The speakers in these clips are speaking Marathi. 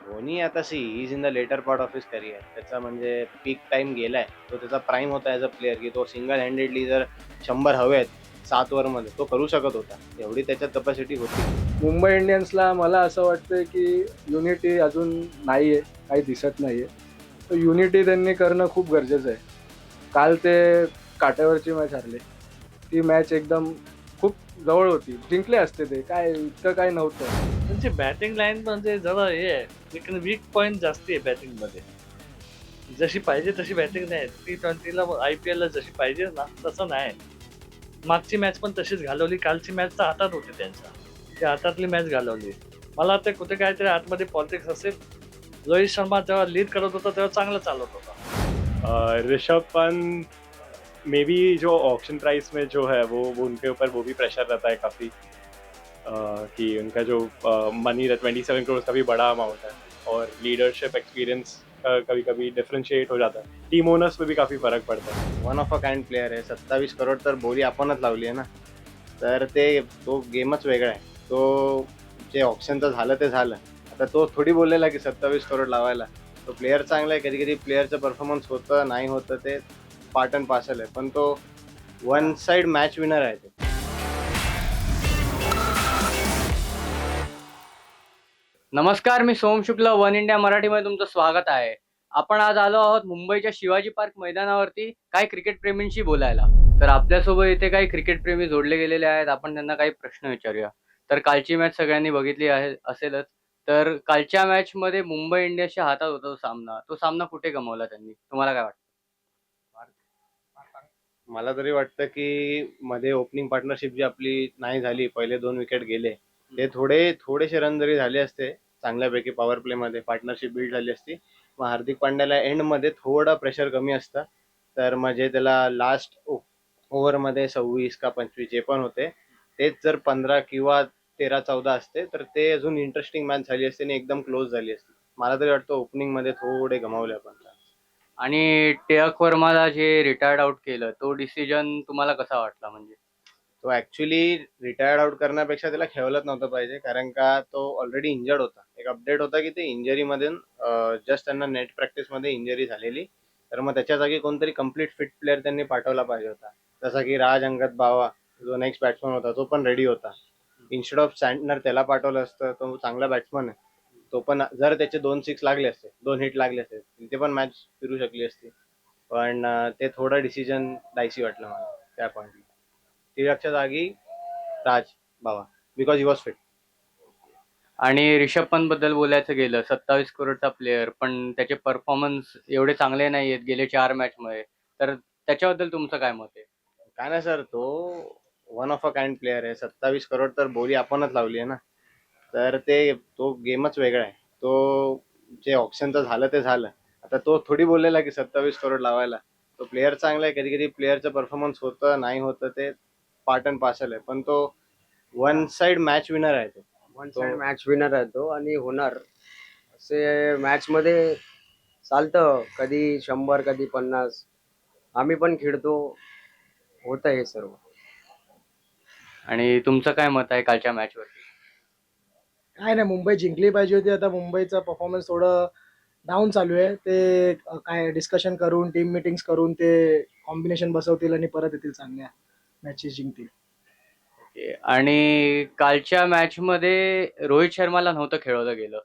धोनी आता see is in the later part of his career त्याचा म्हणजे पीक टाइम गेलाय. तो त्याचा प्राईम होता ॲज अ प्लेअर की तो सिंगल हँडेडली जर शंभर हवे आहेत सात ओव्हरमध्ये तो करू शकत होता. एवढी त्याच्यात कपॅसिटी होती. मुंबई इंडियन्सला मला असं वाटतं की युनिटी अजून नाही आहे काही दिसत नाही आहे तर युनिटी त्यांनी करणं खूप गरजेचं आहे. काल ते काट्यावरची मॅच हरले. ती मॅच एकदम जवळ होती. जिंकले असते ते. काय इतकं काय नव्हतं. त्यांची बॅटिंग लाईन म्हणजे जरा हे आहे. वीक पॉईंट जास्ती आहे बॅटिंगमध्ये. जशी पाहिजे तशी बॅटिंग नाही टी ट्वेंटीला आय पी एलला जशी पाहिजे ना तसं नाही. मागची मॅच पण तशीच घालवली. कालची मॅच तर हातात होती त्यांच्या. ती हातातली मॅच घालवली. मला वाटतं कुठे काहीतरी आतमध्ये पॉलिटिक्स असेल. रोहित शर्मा जेव्हा लीड करत होता तेव्हा चांगलं चालत होता. ऋषभ पंत मे बी जो ऑप्शन प्राइस में जो है वो वो उनके ऊपर वो भी प्रेशर रहता है काफ़ी कि उनका जो मनी ट्वेंटी सेवन करोड़ का भी बड़ा अमाउंट है और लीडरशिप एक्सपीरियंस कभी कभी डिफ्रेंशिएट हो जाता है। टीम ओनर्स पे भी काफ़ी फरक पड़ता है। One of a kind player आहे सत्तावीस करोड तर बोली आपणच लावली आहे ना? तर ते तो गेमच वेगळा आहे. तो जे ऑप्शनचं झालं ते झालं. आता तो थोडी बोललेला की सत्तावीस करोड लावायला. तो प्लेअर चांगला आहे कधी कधी प्लेअरचं परफॉर्मन्स होतं नाही होतं ते पार्ट अँड पार्सल आहे पण तो वन साइड मॅच विनर आहे ते. नमस्कार मी सोम शुक्ल वन इंडिया मराठीमध्ये तुमचं स्वागत आहे. आपण आज आलो आहोत मुंबईच्या शिवाजी पार्क मैदानावरती काही क्रिकेट प्रेमींशी बोलायला. तर आपल्यासोबत इथे काही क्रिकेट प्रेमी जोडले गेलेले आहेत. आपण त्यांना काही प्रश्न विचारूया. तर कालची मॅच सगळ्यांनी बघितली आहे असेलच. तर कालच्या मॅच मध्ये मुंबई इंडियन्सच्या हातात होता तो सामना. तो सामना कुठे गमावला त्यांनी? तुम्हाला काय वाटतं? मला तरी वाटतं की मध्ये ओपनिंग पार्टनरशिप जी आपली नाही झाली पहिले दोन विकेट गेले ते थोडे थोडेसे रन जरी झाले असते चांगल्यापैकी पॉवर प्ले मध्ये पार्टनरशिप बिल्ड झाली असती मग हार्दिक पांड्याला एंडमध्ये थोडं प्रेशर कमी असतं तर म्हणजे त्याला लास्ट ओव्हरमध्ये सव्वीस का पंचवीस जे पण होते तेच जर पंधरा किंवा तेरा चौदा असते तर ते अजून इंटरेस्टिंग मॅच झाली असते आणि एकदम क्लोज झाली असती. मला तरी वाटतं ओपनिंगमध्ये थोडे गमावले आपण. आणि टिळक वर्माला जे रिटायर्ड आउट केलं तो डिसिजन तुम्हाला कसा वाटला म्हणजे? तो ऍक्च्युली रिटायर्ड आउट करण्यापेक्षा त्याला खेळवलंच नव्हतं पाहिजे कारण का तो ऑलरेडी इंजर्ड होता. एक अपडेट होता की ते इंजरी मधून जस्ट त्यांना नेट प्रॅक्टिसमध्ये इंजरी झालेली. तर मग त्याच्या जागी कोणतरी कंप्लीट फिट प्लेअर त्यांनी पाठवला पाहिजे होता. जसा की राज अंगद बावा जो नेक्स्ट बॅट्समन होता तो पण रेडी होता. इन्स्टेड ऑफ सँडनर त्याला पाठवलं असतं तो चांगला बॅट्समन आहे. तो पण जर त्याचे दोन सिक्स लागले असते दोन हिट लागले असते तिथे पण मॅच फिरू शकली असती. पण ते थोडं डिसिजन डायसी वाटलं मला त्या पॉईंटला टिळकच्या जागी राज बाबा बिकॉज ही वॉज फिट आणि रिषभ पंत बद्दल बोलायचं गेलं सत्तावीस करोडचा प्लेअर पण त्याचे परफॉर्मन्स एवढे चांगले नाही आहेत गेले चार मॅच मध्ये तर त्याच्याबद्दल तुमचं काय मत आहे? काय नाही सर तो one of a kind player आहे. सत्तावीस करोड तर बोली आपणच लावली आहे ना. तर ते तो गेमच वेगळा आहे. तो जे ऑप्शनचं झालं ते झालं. आता तो थोडी बोललेला की सत्तावीस करोड लावायला. तो प्लेअर चांगला आहे कधी कधी प्लेअरचं परफॉर्मन्स होतं नाही होतं ते पार्ट अँड पार्सल आहे. पण तो वन साइड मॅच विनर आहे तो. वन साइड मॅच विनर आहे तो आणि होणार. असे मॅच मध्ये चालतं. कधी शंभर कधी पन्नास. आम्ही पण खेळतो. होतं हे सर्व. आणि तुमचं काय मत आहे कालच्या मॅच वरती? काय नाही मुंबई जिंकली पाहिजे होती. आता मुंबईचा परफॉर्मन्स थोडं डाऊन चालू आहे. ते काय डिस्कशन करून टीम मिटिंग्स करून ते कॉम्बिनेशन बसवतील आणि परत येतील चांगल्या मॅचेस जिंकतील. ओके. आणि कालच्या मॅच मध्ये रोहित शर्माला नव्हतं खेळवलं गेलं.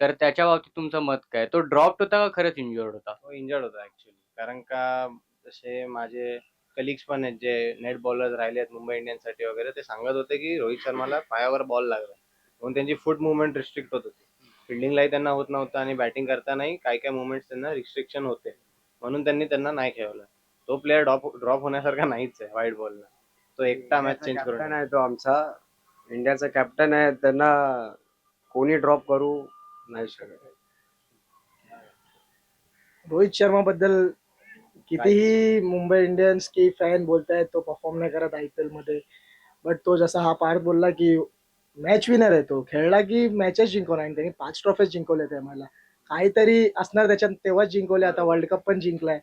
तर त्याच्या बाबतीत तुमचं मत काय? तो ड्रॉप होता का खरंच इंजुअर्ड होता? तो इंजर्ड होता ऍक्च्युली कारण का जसे माझे कलिग्स पण आहेत जे नेट बॉलर राहिले आहेत मुंबई इंडियन्ससाठी वगैरे ते सांगत होते की रोहित शर्माला पायावर बॉल लागला म्हणून त्यांची फुट मुवमेंट रिस्ट्रिक्ट होत होती. फिल्डिंगलाही त्यांना होत नव्हतं आणि बॅटिंग करतानाही काही काही मुवमेंट्स त्यांना रिस्ट्रिक्शन होते. म्हणून त्यांनी त्यांना नाही खेळवलं. तो प्लेअर ड्रॉप ड्रॉप होण्यासारखा नाहीच आहे वाईट बॉलला तो एकटा मॅच चेंज करून आहे तो आमचा. इंडियाचा कॅप्टन आहे त्यांना कोणी ड्रॉप करू नाही शकत. रोहित शर्मा बद्दल कितीही मुंबई इंडियन्स की फॅन बोलतायत तो परफॉर्म नाही करत आय पी एलमध्ये. बट तो जसा हा पार्थ बोलला की मॅच विनर आहे तो. खेळला की मॅचेस जिंकवणार आणि त्यांनी पाच ट्रॉफीज जिंकवल्या त्या मला काहीतरी असणार त्याच्यात तेव्हाच जिंकवले. आता वर्ल्ड कप पण जिंकलाय.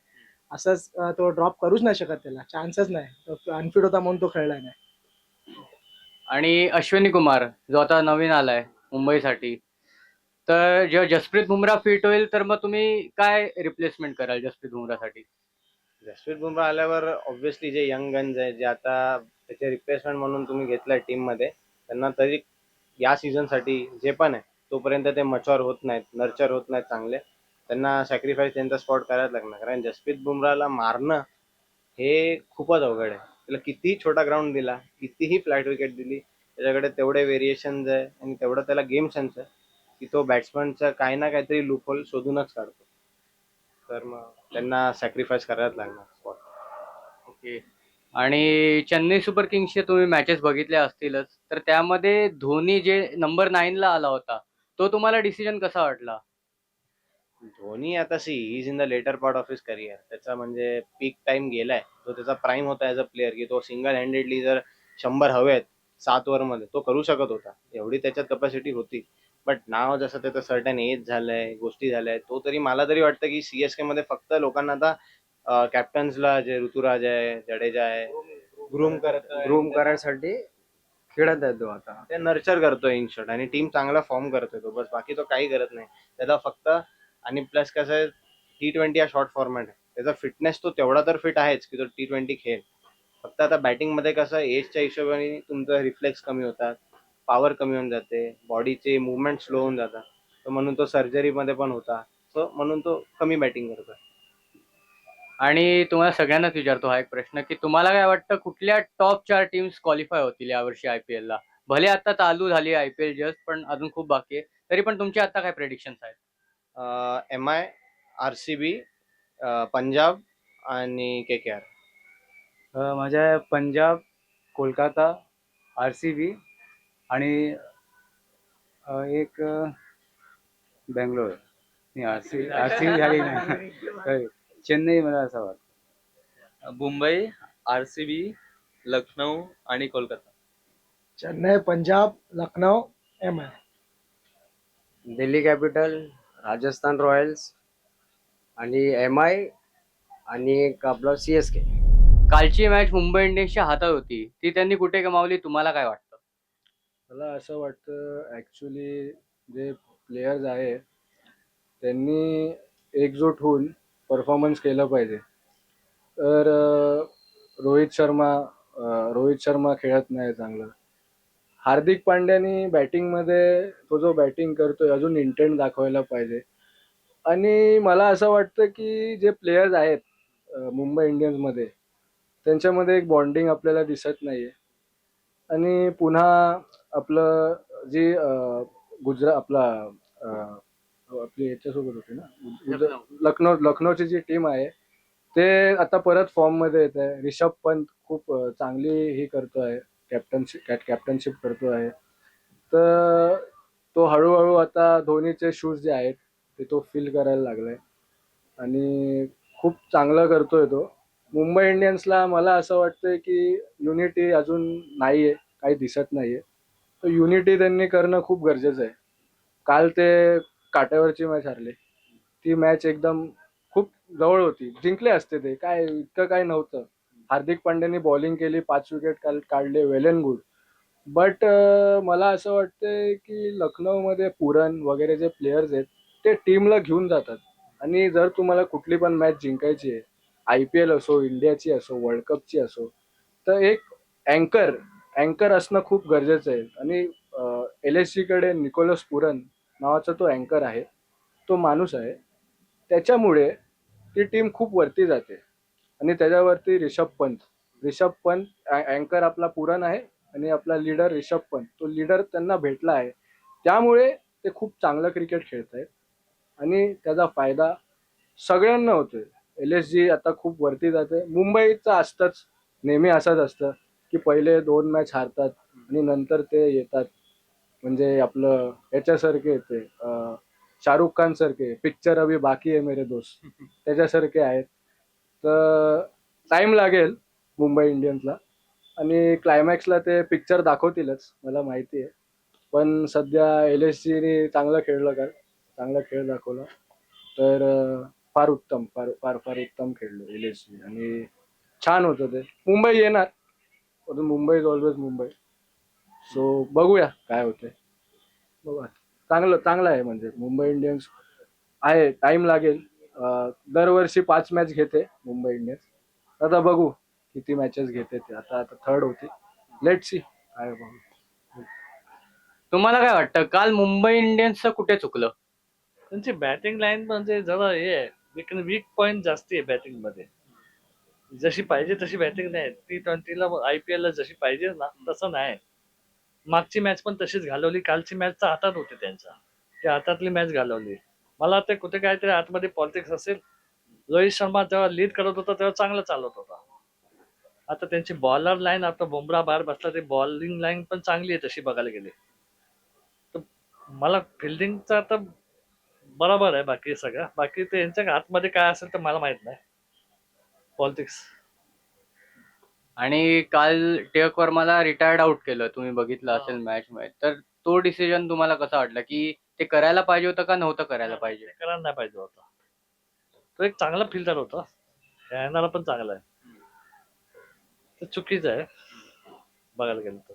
असंच तो ड्रॉप करूच नाही शकत त्याला. चान्सच नाही. अनफिट होता म्हणून तो खेळला नाही. आणि अश्विनी कुमार जो आता नवीन आलाय मुंबईसाठी. तर जेव्हा जसप्रीत बुमराह फिट होईल तर मग तुम्ही काय रिप्लेसमेंट कराल जसप्रीत बुमराहसाठी? जसप्रीत बुमराह आल्यावर ऑब्व्हियसली जे यंग गन्स आहे जे आता त्याचे रिप्लेसमेंट म्हणून तुम्ही घेतलाय टीममध्ये त्यांना तरी या सीझनसाठी जे पण आहे तोपर्यंत ते मच्युअर होत नाहीत नर्चर होत नाहीत चांगले. त्यांना सॅक्रिफाईस त्यांचा स्पॉट करायला लागणार. कारण जसप्रीत बुमराला मारणं हे खूपच अवघड आहे. त्याला कितीही छोटा ग्राउंड दिला कितीही फ्लॅट विकेट दिली त्याच्याकडे तेवढे व्हेरिएशन्स आहे आणि तेवढं त्याला गेम सेन्स आहे की तो बॅट्समनचा काही ना काहीतरी लूपहोल शोधूनच काढतो. तर मग त्यांना सॅक्रिफाईस करायलाच लागणार स्पॉट ओके आणि चेन्नई सुपर किंग्सचे तुम्ही मॅचेस बघितल्या असतीलच. तर त्यामध्ये धोनी जे नंबर ला आला होता तो तुम्हाला डिसिजन कसा वाटला? धोनी आता see is in the later part of his career त्याचा म्हणजे पीक टाइम गेलाय. तो त्याचा प्राईम होता ॲज अ प्लेअर की तो सिंगल हँडेडली जर शंभर हवेत सात मध्ये तो करू शकत होता. एवढी त्याच्यात कपॅसिटी होती. बट नाव जसं त्याचं सर्टन एज झालंय गोष्टी झाल्या तो तरी मला तरी वाटतं की सीएसके मध्ये फक्त लोकांना आता कॅप्टन्सला जे ऋतुराज आहे जडेजा आहे ग्रूम करत ग्रूम करायसाठी खेळत आहे तो आता. ते नर्चर करतोय इन शॉर्ट आणि टीम चांगला फॉर्म करतोय तो. बस बाकी तो काही करत नाही. त्याचा फक्त आणि प्लस कसं आहे टी ट्वेंटी हा शॉर्ट फॉर्मॅट आहे. त्याचा फिटनेस तो तेवढा तर फिट आहेच की तो टी ट्वेंटी खेळ. फक्त आता बॅटिंगमध्ये कसं एजच्या हिशोबाने तुमचं रिफ्लेक्स कमी होतात पॉवर कमी होऊन जाते बॉडीचे मुवमेंट स्लो होऊन जातात. तर म्हणून तो सर्जरी मध्ये पण होता. सो म्हणून तो कमी बॅटिंग करतोय. आणि तुम्हाला सगळ्यांनाच विचारतो हा एक प्रश्न की तुम्हाला काय वाटतं कुठल्या टॉप चार टीम्स क्वालिफाय होतील यावर्षी आयपीएल ला? भले आता चालू झाली आयपीएल जस्ट पण अजून खूप बाकी आहे. तरी पण तुमचे आता काय प्रेडिक्शन आहेत? M I R C B Punjab आणि के के आर माझ्या Punjab Kolkata R C B आणि एक Bangalore. R C R C B झाली नाही. चेन्नई मला असं वाटतं. Mumbai R C B Lucknow आणि Kolkata. Chennai Punjab Lucknow M I Delhi Capital Rajasthan Royals आणि एम आय आणि एक आपलं सी एस के. कालची मॅच मुंबई इंडियन्सच्या हातात होती. ती त्यांनी कुठे गमावली? तुम्हाला काय वाटतं? मला असं वाटतं ॲक्च्युली जे प्लेयर्स आहे त्यांनी एकजूट होऊन परफॉर्मन्स केलं पाहिजे. तर रोहित शर्मा रोहित शर्मा खेळत नाही चांगलं. हार्दिक पांड्यानी बॅटिंगमध्ये तो जो बॅटिंग करतोय अजून इंटेंट दाखवायला पाहिजे. आणि मला असं वाटतं की जे प्लेयर्स आहेत मुंबई इंडियन्समध्ये त्यांच्यामध्ये एक बॉन्डिंग आपल्याला दिसत नाही आहे आणि पुन्हा आपलं जी गुजरा गुजरात आपला आपली याच्यासोबत होती ना? लखनौ. लखनौची जी टीम आहे ते आता परत फॉर्ममध्ये येत आहे. रिषभ पंत खूप अं, चांगली ही करतो आहे. कॅप्टनशिप कॅप्टनशिप करतो आहे. तर तो हळूहळू आता धोनीचे शूज जे आहेत ते तो फील करायला लागलाय. आणि खूप चांगलं करतोय तो. मुंबई इंडियन्सला मला असं वाटतंय की युनिटी अजून नाहीये काही दिसत नाहीये. तर युनिटी त्यांनी करणं खूप गरजेचं आहे. काल ते काट्यावरची मॅच हरले. ती मॅच एकदम खूप जवळ होती. जिंकले असते ते. काय इतकं काय नव्हतं. हार्दिक पांड्याने बॉलिंग केली. पाच विकेट काल काढले वेल अँड गुड बट मला असं वाटतंय की लखनौमध्ये पुरण वगैरे जे प्लेयर्स आहेत ते टीमला घेऊन जातात. आणि जर तुम्हाला कुठली पण मॅच जिंकायची आहे आय पी एल असो इंडियाची असो वर्ल्ड कपची असो तर एक अँकर अँकर असणं खूप गरजेचं आहे. आणि एल एस सीकडे निकोलस पुरन नावाचा तो अँकर आहे तो माणूस आहे. त्याच्यामुळे ती टीम खूप वरती जाते. आणि त्याच्यावरती रिषभ पंत. रिषभ पंत अँकर आपला पुरण आहे आणि आपला लीडर रिषभ पंत. तो लीडर त्यांना भेटला आहे. त्यामुळे ते खूप चांगलं क्रिकेट खेळत आहेत. आणि त्याचा फायदा सगळ्यांना होतोय. एल एस जी आता खूप वरती जाते. मुंबईचं असतंच. नेहमी असंच असतं की पहिले दोन मॅच हारतात आणि नंतर ते येतात. म्हणजे आपलं याच्यासारखे अं, शाहरुख खान सारखे पिक्चर अभी बाकी आहे मेरे दोस्त. त्याच्यासारखे आहेत. तर टाइम लागेल मुंबई इंडियन्सला. आणि क्लायमॅक्सला ते पिक्चर दाखवतीलच मला माहिती आहे. पण सध्या एल एस जीने चांगलं खेळलं का चांगला खेळ दाखवला. तर फार उत्तम फार फार फार उत्तम खेळलो एल एस जी आणि छान होतं ते. मुंबई येणार. Mumbai is always Mumbai. So बघूया काय होते बघा चांगलं चांगलं आहे म्हणजे. मुंबई इंडियन्स आहे टाइम लागेल. अं, दरवर्षी पाच मॅच घेते मुंबई इंडियन्स. आता बघू किती मॅचेस घेते ते. आता आता थर्ड होती. लेट सी काय बघू तुम्हाला काय वाटतं काल मुंबई इंडियन्सचं कुठे चुकलं? त्यांची बॅटिंग लाईन म्हणजे जरा हे आहे. वीक वीक पॉईंट जास्ती आहे बॅटिंगमध्ये जशी पाहिजे तशी बॅटिंग नाही. टी ट्वेंटीला आय पी ला जशी पाहिजे ना तसं नाही. मागची मॅच पण तशीच घालवली. कालची मॅच तर हातात होती त्यांच्या ते हातातली मॅच घालवली. मला वाटतं कुठे काहीतरी आतमध्ये पॉलिटिक्स असेल. रोहित शर्मा जेव्हा लीड करत होता तेव्हा चांगलं चालत होता. आता त्यांची बॉलर लाईन आता बुमरा बाहेर बसला ते बॉलिंग लाईन पण चांगली आहे तशी बघायला गेली. तर मला फिल्डिंगचा आता बरोबर आहे बाकी सगळं. बाकी ते यांच्या आतमध्ये काय असेल तर मला माहीत नाही. पॉलिटिक्स आणि काल टिळक वर्माला रिटायर्ड आउट केलं. तुम्ही बघितलं असेल मॅच मध्ये. तर तो डिसिजन तुम्हाला कसा वाटला? की ते करायला पाहिजे होतं का नव्हतं करायला पाहिजे? करायला नाही पाहिजे होता. तो एक चांगला फिल्डर होता. खेळणारा पण चांगला आहे. ते चुकीचं आहे. बघायला गेलं तर.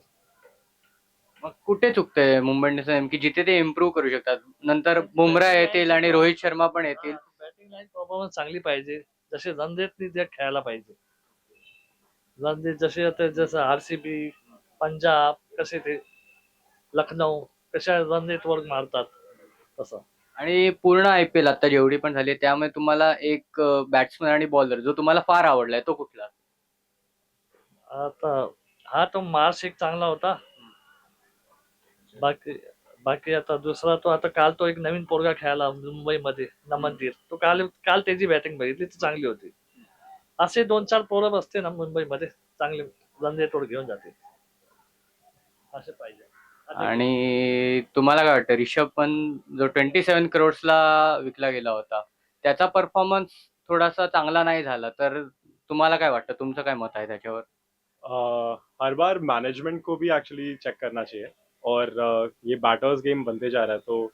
मग कुठे चुकतंय मुंबई इंडियन्स नेमकी? जिथे ते इम्प्रूव्ह करू शकतात. नंतर बुमरा येतील आणि रोहित शर्मा पण येतील. बॅटिंग लाईन परफॉर्मन्स चांगली पाहिजे. जसे रणजीतनी ते खेळायला पाहिजे. रणजीत जसे आता जसं आरसीबी पंजाब कसे ते लखनौ कशा रणजीत वर मारतात तसं. आणि पूर्ण आय पी एल आता जेवढी पण झाली त्यामुळे तुम्हाला एक बॅट्समन आणि बॉलर जो तुम्हाला फार आवडलाय तो कुठला? आता हा तो मार्च एक चांगला होता. बाकी बाकी आता दुसरा तो आता काल तो एक नवीन पोरगा खेळाला मुंबईमध्ये नमनदीर तो काल काल त्याची बॅटिंग बघितली ती चांगली होती. असे दोन चार पोरं बसते ना मुंबईमध्ये चांगले रणजेतोड घेऊन जाते. असे पाहिजे. आणि तुम्हाला काय वाटतं रिषभ पंत जो ट्वेंटी सेव्हन करोड्सला विकला गेला होता त्याचा परफॉर्मन्स थोडासा चांगला नाही झाला तर तुम्हाला काय वाटतं? तुमचं काय मत आहे त्याच्यावर? uh, हर बार मैनेजमेंट को भी एक्चुअली चेक करना चाहिए और uh, ये बैटर्स गेम बनते जा रहा है तो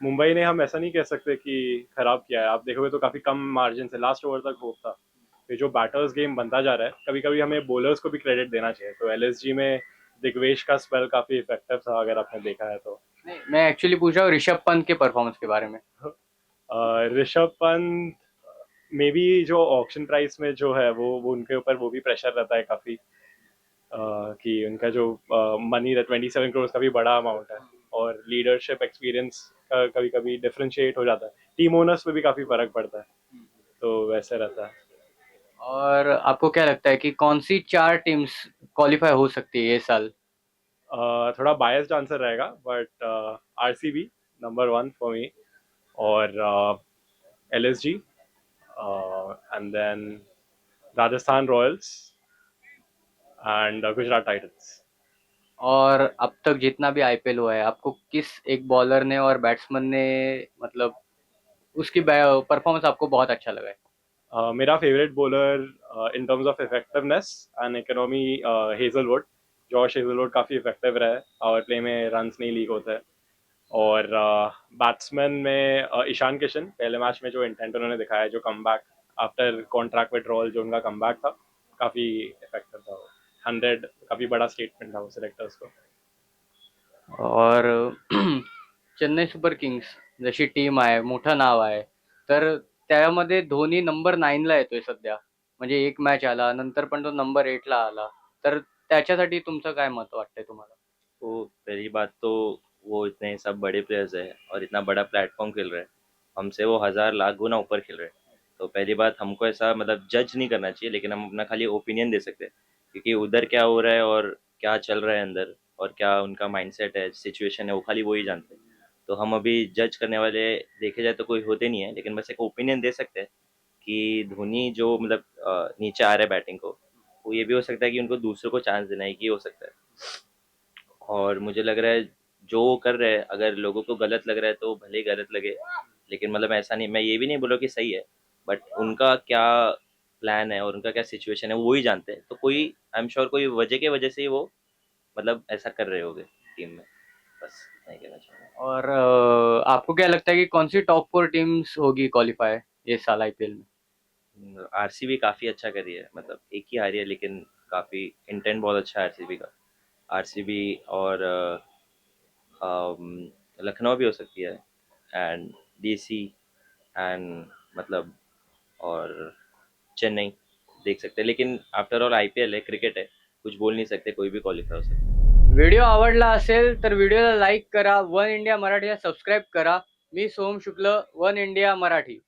मुंबई ने हम ऐसा नहीं कह सकते कि खराब किया है। आप देखोगे तो काफ़ी कम मार्जिन से लास्ट ओवर तक होप था। ये जो बैटर्स गेम बनता जा रहा है कभी कभी हमें बॉलर्स को भी क्रेडिट देना चाहिए। तो एलएसजी में दिग्वेश का स्पेल काफ़ी इफ़ेक्टिव था अगर आपने देखा है तो। मैं एक्चुअली पूछ रहा हूँ ऋषभ पंत के परफॉर्मेंस के बारे में। ऋषभ पंत मे बी जो ऑक्शन प्राइस में जो है वो वो उनके ऊपर वो भी प्रेशर रहता है काफ़ी। कि उनका जो मनी ट्वेंटी सेवन करोड़ का भी बड़ा अमाउंट है। और लीडरशिप एक्सपीरियंस का कभी कभी डिफ्रेंशिएट हो जाता है। टीम ओनर्स पे भी काफ़ी फ़र्क पड़ता है। तो वैसे रहता है। और आपको क्या लगता है कि कौन सी चार टीम्स क्वालिफाई हो सकती है ये साल? अ, थोड़ा बायस्ड आंसर रहेगा but R C B number one for me और L S G and then Rajasthan Royals and Gujarat Titans और अब तक जितना भी आईपीएल हुआ है आपको किस एक बॉलर ने और बैट्समैन ने मतलब उसकी परफॉर्मेंस आपको बहुत अच्छा लगा है? Uh, मेरा favourite bowler in terms of effectiveness and economy Hazlewood Josh Hazlewood काफ़ी इफ़ेक्टिव रहा है. पावर प्ले में रन्स नहीं लीक होते हैं. और बैट्समैन uh, में uh, ईशान किशन पहले मैच में जो इंटेंट उन्होंने दिखाया जो come back after contract withdrawal जो उनका कम बैक था काफ़ी इफ़ेक्टिव था वो. हंड्रेड काफ़ी बड़ा स्टेटमेंट था वो सिलेक्टर्स को. और चेन्नई सुपर किंग्स जशी टीम आहे मोठं नाव आहे तर त्यामध्ये धोनी नंबर नाईनला येतोय सध्या. म्हणजे एक मॅच आला, नंतर पण तो नंबर एटला आला. तर त्याच्यासाठी तुमचं काय मत वाटतंय तुम्हाला? तो पहली बात तो वो इतने सब बड़े प्लेयर्स है और इतना बड़ा प्लेटफॉर्म खेल रहे हैं. हमसे वो हज़ार लाख गुना ऊपर खेल रहे हैं. तो पहली बात, हमको ऐसा मतलब जज नहीं करना चाहिए, लेकिन हम अपना खाली ओपिनियन दे सकते हैं. क्योंकि उधर क्या हो रहा है और क्या चल रहा है अंदर और क्या उनका माइंडसेट है सिचुएशन है, वो खाली वो ही जानते हैं. तो हम अभी जज करने वाले देखे जाए तो कोई होते नहीं है, लेकिन बस एक ओपिनियन दे सकते हैं कि धोनी जो मतलब नीचे आ रहा है बैटिंग को, वो ये भी हो सकता है कि उनको दूसरों को चांस देना है कि हो सकता है। और मुझे लग रहा है जो वो कर रहे हैं, अगर लोगों को गलत लग रहा है तो भले ही गलत लगे, लेकिन मतलब ऐसा नहीं, मैं ये भी नहीं बोला कि सही है बट उनका क्या प्लान है और उनका क्या सिचुएशन है, वो ही जानते हैं। तो कोई आई एम श्योर कोई वजह के वजह से ही वो मतलब ऐसा कर रहे होंगे टीम में, बस। नहीं कहना चाहूँगा। और आपको क्या लगता है कि कौन सी टॉप फोर टीम्स होगी क्वालिफाई ये साल आईपीएल में? आरसीबी काफ़ी अच्छा कर रही है मतलब एक ही हारी है लेकिन काफ़ी इंटेंट बहुत अच्छा है आरसीबी का। आरसीबी और लखनऊ भी हो सकती है एंड डीसी एंड मतलब और चेन्नई देख सकते हैं लेकिन आफ्टर ऑल आईपीएल है क्रिकेट है कुछ बोल नहीं सकते कोई भी क्वालिफाई हो सकता है। व्हिडिओ आवडला असेल तर व्हिडिओला लाईक करा. वन इंडिया मराठीला सबस्क्राईब करा. मी सोम शुक्ल वन इंडिया मराठी.